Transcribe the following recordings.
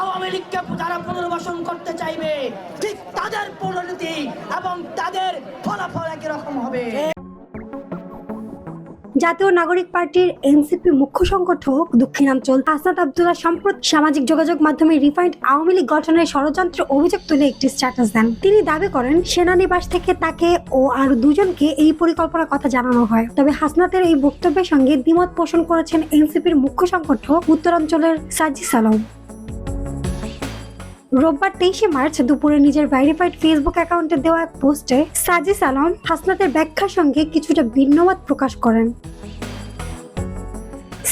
আওয়ামী লীগকে যারা পুনর্বাসন করতে চাইবে, ঠিক তাদের পরিণতি এবং তাদের ফলাফল একই রকম হবে। জাতীয় নাগরিক পার্টির এনসিপি মুখ্য সংগঠক দক্ষিণাঞ্চল আসাদ আব্দুল্লাহ সম্প্রতি সামাজিক যোগাযোগ মাধ্যমে রিফাইন্ড আওয়ামী লীগ গঠনের ষড়যন্ত্র অভিযোগ তুলে একটি স্ট্যাটাস দেন। তিনি দাবি করেন, সেনানিবাস থেকে তাকে ও আরও দুজনকে এই পরিকল্পনার কথা জানানো হয়। তবে হাসনাতের এই বক্তব্যের সঙ্গে দ্বিমত পোষণ করেছেন এনসিপির মুখ্য সংগঠক উত্তরাঞ্চলের সাজি আলম রোববার তেইশে মার্চ দুপুরে নিজের ভেরিফাইড ফেসবুক অ্যাকাউন্টে দেওয়া এক পোস্টে সাজিস আলম হাসনাতের ব্যাখ্যার সঙ্গে কিছুটা ভিন্নমত প্রকাশ করেন।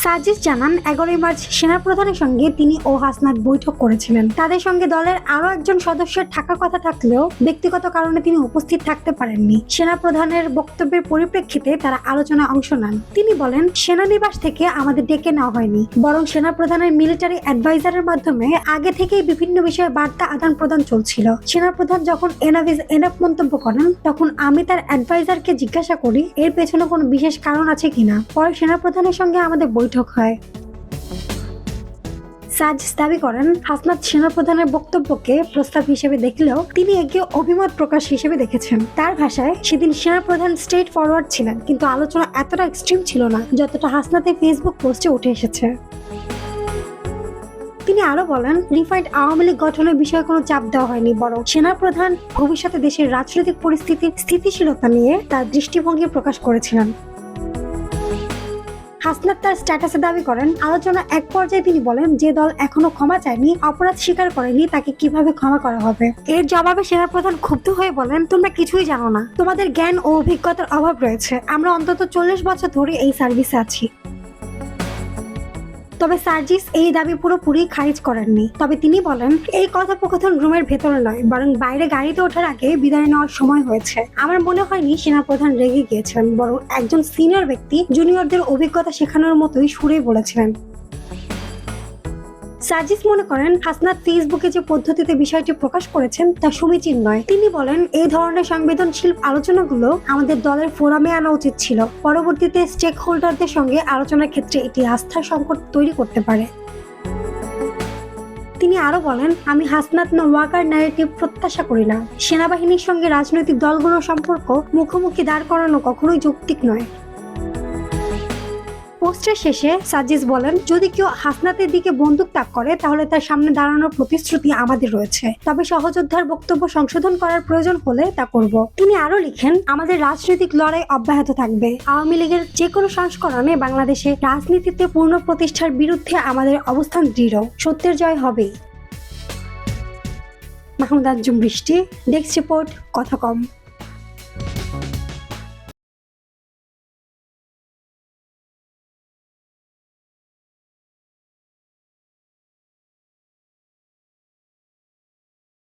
সাজিস জানান, এগারোই মার্চ সেনাপ্রধানের সঙ্গে তিনি ও হাসনাত বৈঠক করেছিলেন। তাদের সঙ্গে দলের আরও একজন সদস্যের থাকার কথা থাকলেও ব্যক্তিগত কারণে তিনি উপস্থিত থাকতে পারেননি। সেনাপ্রধানের বক্তব্যের পরিপ্রেক্ষিতে তারা আলোচনায় অংশ নেন। তিনি বলেন, সেনানিবাস থেকে আমাদের ডেকে নেওয়া হয়নি। বরং সেনাপ্রধানের মিলিটারি অ্যাডভাইজারের মাধ্যমে আগে থেকেই বিভিন্ন বিষয়ে বার্তা আদান প্রদান চলছিল। সেনাপ্রধান যখন এনাফ ইজ এনাফ মন্তব্য করেন, তখন আমি তার অ্যাডভাইজারকে জিজ্ঞাসা করি, এর পেছনে কোনো বিশেষ কারণ আছে কিনা? পরে সেনাপ্রধানের সঙ্গে আমাদের বৈঠক হয়। সাজিস দাবি করেন, হাসনাত সেনাপ্রধানের বক্তব্যকে প্রস্তাব হিসেবে দেখলেও তিনি একে অভিমত প্রকাশ হিসেবে দেখেছেন। তার ভাষায়, সেদিন সেনাপ্রধান স্ট্রেট ফরওয়ার্ড ছিলেন, কিন্তু আলোচনা এতটা এক্সট্রিম ছিল না, যতটা হাসনাতের ফেসবুক পোস্টে উঠে এসেছে। তিনি আরও বলেন, রিফাইন্ড আওয়ামী লীগ গঠনের বিষয়ে কোনো চাপ দেওয়া হয়নি, বরং সেনাপ্রধান ভবিষ্যতে দেশের রাজনৈতিক পরিস্থিতির স্থিতিশীলতা নিয়ে তার দৃষ্টিভঙ্গি প্রকাশ করেছিলেন। হাসনাত তার স্ট্যাটাসে দাবি করেন, আলোচনা এক পর্যায়ে তিনি বলেন, যে দল এখনও ক্ষমা চায়নি, অপরাধ স্বীকার করেনি, তাকে কীভাবে ক্ষমা করা হবে? এর জবাবে সেনা প্রধান ক্ষুব্ধ হয়ে বলেন, তোমরা কিছুই জানো না। তোমাদের জ্ঞান ও অভিজ্ঞতার অভাব রয়েছে। আমরা অন্তত চল্লিশ বছর ধরে এই সার্ভিসে আছি। তবে সার্জিস এই দাবি পুরোপুরি খারিজ করেননি। তবে তিনি বলেন, এই কথোপকথন রুমের ভেতরে নয়, বরং বাইরে গাড়িতে ওঠার আগে বিদায় নেওয়ার সময় হয়েছে। আমার মনে হয়নি সেনাপ্রধান রেগে গিয়েছেন বরং একজন সিনিয়র ব্যক্তি জুনিয়রদের অভিজ্ঞতা শেখানোর মতোই সুরে বলেছিলেন। সার্জিস মনে করেন, হাসনাত ফেসবুকে যে পদ্ধতিতে বিষয়টি প্রকাশ করেছেন, তা সমীচীন নয়। তিনি বলেন, এই ধরনের সংবেদনশীল আলোচনাগুলো আমাদের দলের ফোরামে আনা উচিত ছিল। পরবর্তীতে স্টেক হোল্ডারদের সঙ্গে আলোচনার ক্ষেত্রে এটি আস্থার সংকট তৈরি করতে পারে। তিনি আরও বলেন, আমি হাসনাত ওয়াকার ন্যারেটিভ প্রত্যাশা করি না। সেনাবাহিনীর সঙ্গে রাজনৈতিক দলগুলোর সম্পর্ক মুখোমুখি দাঁড় করানো কখনোই যৌক্তিক নয়। পোস্টের শেষে সাজিস বলেন, যদি কেউ হাসনাতের দিকে বন্দুক তাক করে, তাহলে তার সামনে দাঁড়ানোর প্রতিশ্রুতি আমাদের রয়েছে। তবে সহযোদ্ধার বক্তব্য সংশোধন করার প্রয়োজন হলে তা করব। তিনি আরও লিখেন, আমাদের রাজনৈতিক লড়াই অব্যাহত থাকবে। আওয়ামী লীগের যে কোনো সংস্করণে বাংলাদেশে রাজনীতিতে পূর্ণ প্রতিষ্ঠার বিরুদ্ধে আমাদের অবস্থান দৃঢ়। সত্যের জয় হবেই। মাহমুদ আজম বৃষ্টি, ডেস্ক রিপোর্ট, কথা কম।